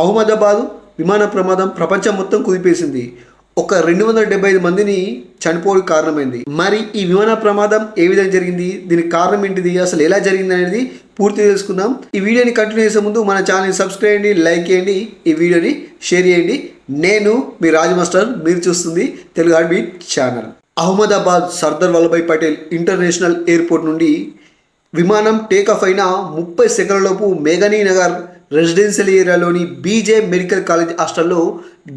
అహ్మదాబాద్ విమాన ప్రమాదం ప్రపంచం మొత్తం కుదిపేసింది. ఒక రెండు వందల డెబ్బై ఐదు మందిని చనిపోవడానికి కారణమైంది. మరి ఈ విమాన ప్రమాదం ఏ విధంగా జరిగింది? దీనికి కారణం ఏంటిది? అసలు ఎలా జరిగింది అనేది పూర్తి తెలుసుకుందాం. ఈ వీడియోని కంటిన్యూ చేసే ముందు మన ఛానల్ని సబ్స్క్రైబ్ చేయండి లైక్ చేయండి ఈ వీడియోని షేర్ చేయండి. నేను మీ రాజ్ మాస్టర్ మీరు చూస్తుంది Telugu heart channel. Ahmedabad Sardar Vallabhbhai Patel international airport నుండి విమానం టేకాఫ్ అయిన ముప్పై సెకండ్లలోపు మేఘనీ నగర్ రెసిడెన్షియల్ ఏరియాలోని బీజే మెడికల్ కాలేజ్ హాస్టల్లో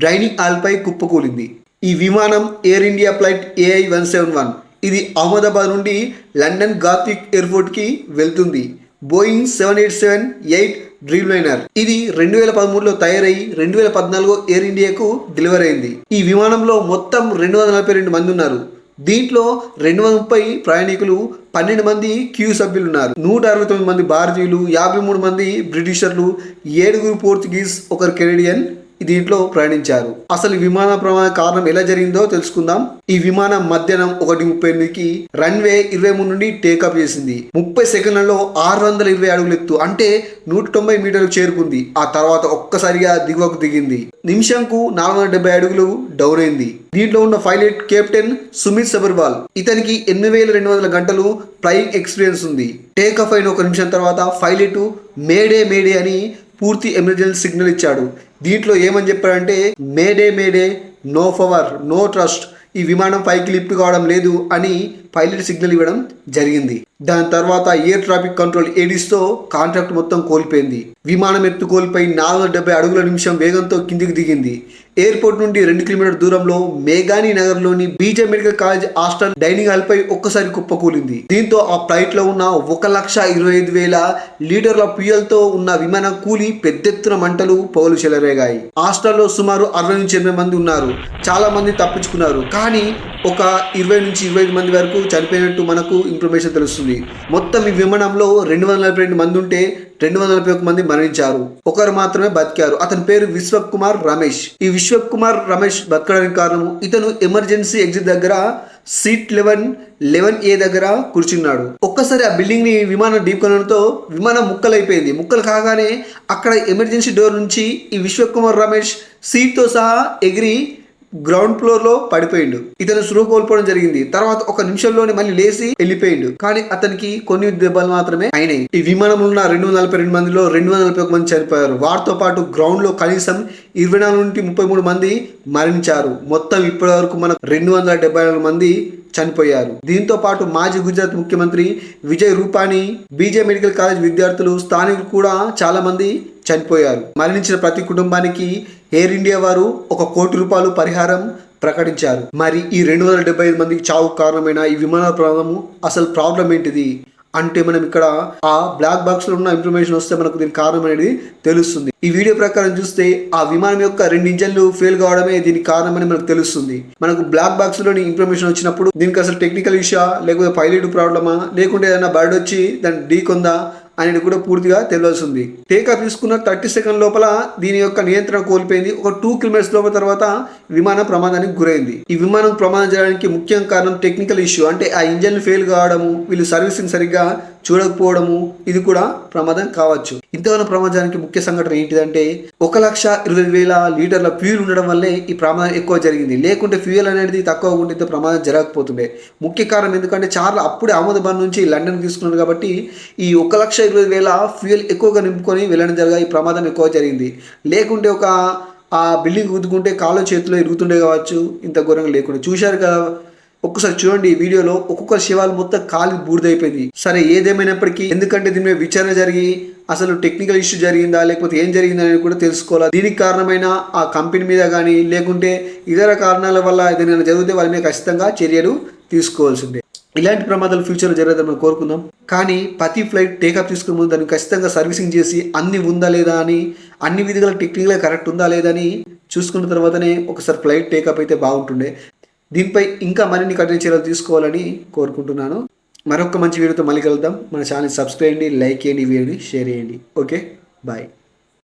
డైనింగ్ హాల్పై కుప్పకూలింది. ఈ విమానం Air India flight AI one seven one ఇది అహ్మదాబాద్ నుండి లండన్ గాత్విక్ ఎయిర్పోర్ట్కి వెళ్తుంది. Boeing seven eight seven eight dreamliner ఇది రెండు వేల పదమూడులో తయారై రెండు వేల పద్నాలుగు ఎయిర్ ఇండియాకు డెలివరీ అయింది. ఈ విమానంలో మొత్తం రెండు వందల నలభై రెండు మంది ఉన్నారు. దీంట్లో రెండు వందల ముప్పై ప్రయాణికులు పన్నెండు మంది క్యూ సభ్యులు ఉన్నారు నూట అరవై తొమ్మిది మంది భారతీయులు యాభై మూడు మంది బ్రిటిషర్లు ఏడుగురు పోర్చుగీస్ ఒకరు కెనడియన్ దీంట్లో ప్రయాణించారు. అసలు విమాన ప్రమాద కారణం ఎలా జరిగిందో తెలుసుకుందాం. ఈ విమానం మధ్యాహ్నం ఒకటి ముప్పై ఎనిమిదికి రన్వే ఇరవై మూడు నుండి టేకప్ చేసింది. ముప్పై సెకండ్లలో ఆరు వందల ఇరవై అడుగులు ఎత్తు అంటే నూట తొంభై మీటర్లు చేరుకుంది. ఆ తర్వాత ఒక్కసారిగా దిగువకు దిగింది. నిమిషంకు నాలుగు వందల డెబ్బై అడుగులు డౌన్ అయింది. దీంట్లో ఉన్న పైలట్ కెప్టెన్ సుమిత్ సబర్వాల్ ఇతనికి ఎనిమిది వేల రెండు వందల గంటలు ఫ్లయింగ్ ఎక్స్పీరియన్స్ ఉంది. టేక్ ఆఫ్ అయిన ఒక నిమిషం తర్వాత పైలట్ మేడే మేడే అని పూర్తి ఎమర్జెన్సీ సిగ్నల్ ఇచ్చాడు. దీంట్లో ఏమని చెప్పాడంటే mayday mayday no power no thrust ఈ విమానం పైకి లిఫ్ట్ కావడం లేదు అని పైలట్ సిగ్నల్ ఇవ్వడం జరిగింది. దాని తర్వాత ఎయిర్ ట్రాఫిక్ కంట్రోల్ ఏడీస్తో కాంట్రాక్ట్ మొత్తం కోల్పోయింది. విమానం ఎత్తు కోల్పోయి నాలుగు వందల డెబ్బై అడుగుల నిమిషం వేగంతో కిందికి దిగింది. ఎయిర్పోర్ట్ నుండి రెండు కిలోమీటర్ దూరంలో మేఘాని నగర్లోని BJ medical college hostel dining hall పై ఒక్కసారి కుప్పకూలింది దీంతో ఆ ఫ్లైట్లో ఉన్న ఒక లక్ష ఇరవై ఐదు వేల లీటర్ల ఫ్యూయల్తో ఉన్న విమానం కూలి పెద్దెత్తున మంటలు పొగలు చెలరేగాయి. హాస్టల్లో సుమారు అరవై నుంచి ఎనభై మంది ఉన్నారు. చాలా మంది తప్పించుకున్నారు. కానీ ఒక ఇరవై నుంచి ఇరవై ఐదు మంది వరకు చనిపోయినట్టు మనకు ఇన్ఫర్మేషన్ తెలుస్తుంది. మొత్తం ఈ విమానంలో రెండు వందల నలభై రెండు మంది ఉంటే రెండు వందల నలభై ఒక మంది మరణించారు. ఒకరు మాత్రమే బతికారు. అతని పేరు విశ్వక్ కుమార్ రమేష్. ఈ విశ్వక్ కుమార్ రమేష్ బతకడానికి కారణం ఇతను ఎమర్జెన్సీ ఎగ్జిట్ దగ్గర సీట్ లెవెన్ లెవెన్ ఏ దగ్గర కూర్చున్నాడు. ఒక్కసారి ఆ బిల్డింగ్ని విమానం ఢీకొనడంతో విమానం ముక్కలైపోయింది. ముక్కలు కాగానే అక్కడ ఎమర్జెన్సీ డోర్ నుంచి ఈ విశ్వకుమార్ రమేష్ సీట్తో సహా ఎగిరి గ్రౌండ్ ఫ్లోర్లో పడిపోయిండు. ఇతను స్లో కోల్పోవడం జరిగింది. తర్వాత ఒక నిమిషంలోనే మళ్ళీ లేచి వెళ్ళిపోయిండు. కానీ అతనికి కొన్ని దెబ్బలు మాత్రమే అయినాయి. ఈ విమానంలో ఉన్న రెండు వందల నలభై రెండు మందిలో రెండు వందల నలభై ఒక మంది చనిపోయారు. వారితో పాటు గ్రౌండ్లో కనీసం ఇరవై నాలుగు నుండి ముప్పై మూడు మంది మరణించారు. మొత్తం ఇప్పటి వరకు మనకు రెండు వందల డెబ్బై నాలుగు మంది చనిపోయారు. దీంతో పాటు మాజీ గుజరాత్ ముఖ్యమంత్రి Vijay Rupani BJ medical college విద్యార్థులు స్థానికులు కూడా చాలా మంది చనిపోయారు. మరణించిన ప్రతి కుటుంబానికి ఎయిర్ ఇండియా వారు ఒక కోటి రూపాయలు పరిహారం ప్రకటించారు. మరి ఈ రెండు వందల డెబ్బై ఐదు మందికి చావు కారణమైన ఈ విమాన ప్రమాదము అసలు ప్రాబ్లం ఏంటిది? అంటే మనం ఇక్కడ ఆ బ్లాక్ బాక్స్లో ఉన్న ఇన్ఫర్మేషన్ వస్తే మనకు దీనికి కారణం అనేది తెలుస్తుంది. ఈ వీడియో ప్రకారం చూస్తే ఆ విమానం యొక్క రెండు ఇంజన్లు ఫెయిల్ కావడమే దీనికి కారణం అని మనకు తెలుస్తుంది. మనకు బ్లాక్ బాక్స్లోని ఇన్ఫర్మేషన్ వచ్చినప్పుడు దీనికి అసలు టెక్నికల్ ఇష్యా లేకపోతే పైలట్ ప్రాబ్లమా? లేకుంటే ఏదైనా బర్డ్ వచ్చి దాన్ని ఢీ కొందా అనేది కూడా పూర్తిగా తెలియాల్సింది. టేకాఫ్ తీసుకున్న థర్టీ సెకండ్ లోపల దీని యొక్క నియంత్రణ కోల్పోయింది. ఒక టూ కిలోమీటర్స్ లోపల తర్వాత విమానం ప్రమాదానికి గురైంది. ఈ విమానం ప్రమాదం జరగడానికి ముఖ్య కారణం టెక్నికల్ ఇష్యూ అంటే ఆ ఇంజన్ ఫెయిల్ కావడము వీళ్ళు సర్వీసింగ్ సరిగ్గా చూడకపోవడము ఇది కూడా ప్రమాదం కావచ్చు. ఇంతవరకు ప్రమాదానికి ముఖ్య సంఘటన ఏంటిదంటే ఒక లక్ష ఇరవై వేల లీటర్ల ఫ్యూయల్ ఉండడం వల్లే ఈ ప్రమాదం ఎక్కువ జరిగింది. లేకుంటే ఫ్యూయల్ అనేది తక్కువ ఉంటే ఇంత ప్రమాదం జరగకపోతుండే. ముఖ్య కారణం ఎందుకంటే చాలా అప్పుడే అహ్మదాబాద్ నుంచి లండన్ తీసుకున్నారు కాబట్టి ఈ ఒక లక్ష ఇరవై వేల ఫ్యూయల్ ఎక్కువగా నింపుకొని వెళ్ళడం జరగా ఈ ప్రమాదం ఎక్కువ జరిగింది. లేకుంటే ఒక ఆ బిల్డింగ్ ఊదుకుంటే కాళ్ళ చేతిలో ఇరుగుతుండే కావచ్చు ఇంత ఘోరంగా లేకుండా. చూశారు కదా ఒక్కసారి చూడండి ఈ వీడియోలో ఒక్కొక్క శివాలు మొత్తం కాలి బూడిదైపోయింది. సరే ఏదేమైనప్పటికీ ఎందుకంటే దీని మీద విచారణ జరిగి అసలు టెక్నికల్ ఇష్యూ జరిగిందా లేకపోతే ఏం జరిగిందా అనేది కూడా తెలుసుకోవాలి. దీనికి కారణమైన ఆ కంపెనీ మీద కానీ లేకుంటే ఇతర కారణాల వల్ల ఏదైనా జరిగితే వాళ్ళ మీద ఖచ్చితంగా చర్యలు తీసుకోవాల్సిందే. ఇలాంటి ప్రమాదాలు ఫ్యూచర్లో జరగదని మనం కోరుకుందాం. కానీ ప్రతి ఫ్లైట్ టేకప్ తీసుకునే ముందు దాన్ని ఖచ్చితంగా సర్వీసింగ్ చేసి అన్ని ఉందా లేదా అని అన్ని విధుల టెక్నికల్గా కరెక్ట్ ఉందా లేదా అని చూసుకున్న తర్వాతనే ఒకసారి ఫ్లైట్ టేకప్ అయితే బాగుంటుండే. దీనిపై ఇంకా మరిన్ని కఠిన చర్యలు తీసుకోవాలని కోరుకుంటున్నాను. మరొక మంచి వీడియోతో మళ్ళీ కలుద్దాం. మన ఛానల్ సబ్స్క్రైబ్ చేయండి లైక్ చేయండి వీడియోని షేర్ చేయండి. ఓకే? బాయ్.